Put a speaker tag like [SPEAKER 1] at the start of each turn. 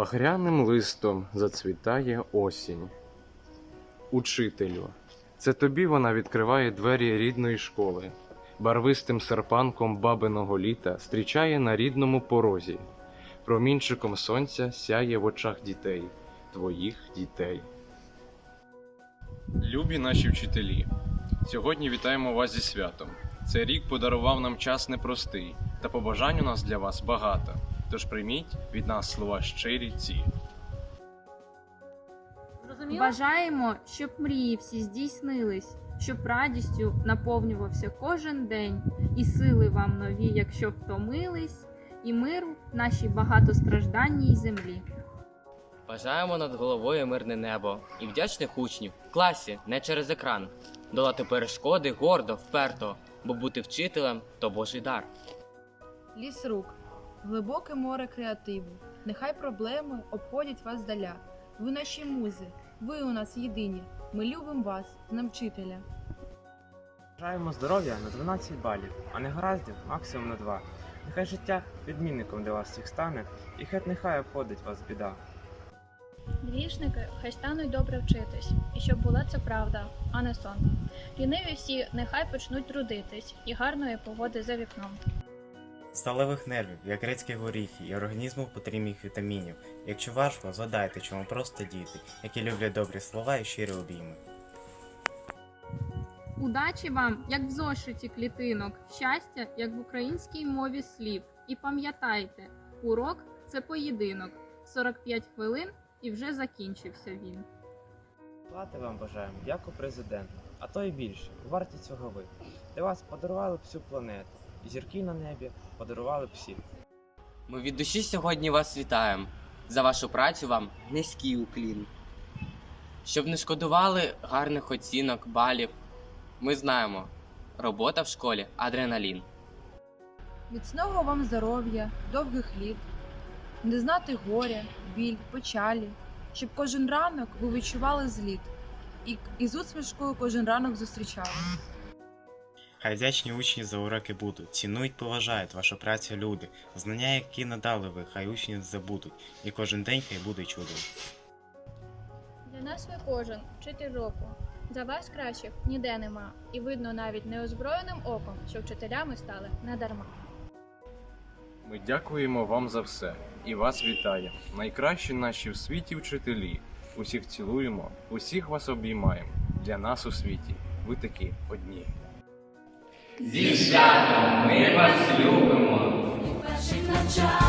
[SPEAKER 1] Багряним листом зацвітає осінь. Учителю, це тобі вона відкриває двері рідної школи, барвистим серпанком бабиного літа зустрічає на рідному порозі, промінчиком сонця сяє в очах дітей, твоїх дітей. Любі наші вчителі, сьогодні вітаємо вас зі святом. Цей рік подарував нам час непростий, та побажань у нас для вас багато. Тож прийміть від нас слова щирі ці.
[SPEAKER 2] Бажаємо, щоб мрії всі здійснились, щоб радістю наповнювався кожен день, і сили вам нові, якщо втомились, і миру нашій багатостражданній землі.
[SPEAKER 3] Бажаємо над головою мирне небо і вдячних учнів в класі, не через екран. Долати перешкоди гордо, вперто, бо бути вчителем то Божий дар.
[SPEAKER 4] Ліс рук, глибоке море креативу. Нехай проблеми обходять вас здаля. Ви наші музи, ви у нас єдині. Ми любимо вас, з ним вчителя.
[SPEAKER 5] Бажаємо здоров'я на 12 балів, а не гараздів максимум на 2. Нехай життя відмінником для вас всіх стане, і хай нехай обходить вас біда.
[SPEAKER 6] Грішники хай стануть добре вчитись, і щоб була це правда, а не сон. Ліниві всі нехай почнуть трудитись, і гарної погоди за вікном.
[SPEAKER 7] Сталевих нервів, як грецькі горіхи, і організму потрібних вітамінів. Якщо важко, згадайте, чому просто діти, які люблять добрі слова і щирі обійми.
[SPEAKER 2] Удачі вам, як в зошиті клітинок, щастя, як в українській мові слів. І пам'ятайте, урок це поєдинок. 45 хвилин і вже закінчився він.
[SPEAKER 5] Плати вам бажаємо, як у президента, а то й більше, варті цього ви. Для вас подарували б всю планету, і зірки на небі подарували б всі.
[SPEAKER 3] Ми від душі сьогодні вас вітаємо. За вашу працю вам низький уклін. Щоб не шкодували гарних оцінок, балів. Ми знаємо, робота в школі адреналін.
[SPEAKER 4] Міцного вам здоров'я, довгих літ, не знати горя, біль, печалі, щоб кожен ранок ви відчували зліт, і, і з усмішкою кожен ранок зустрічали.
[SPEAKER 7] Хай вдячні учні за уроки будуть, цінують, поважають вашу працю люди, знання, які надали ви, хай учні забудуть, і кожен день хай буде чудом.
[SPEAKER 6] Для нас ви кожен вчитель року. За вас кращих ніде нема, і видно навіть неозброєним оком, що вчителями стали недарма.
[SPEAKER 1] Ми дякуємо вам за все і вас вітає. Найкращі наші в світі вчителі. Усіх цілуємо, усіх вас обіймаємо. Для нас у світі ви такі одні.
[SPEAKER 3] Зі святом ми вас любимо!
[SPEAKER 8] перших навчань.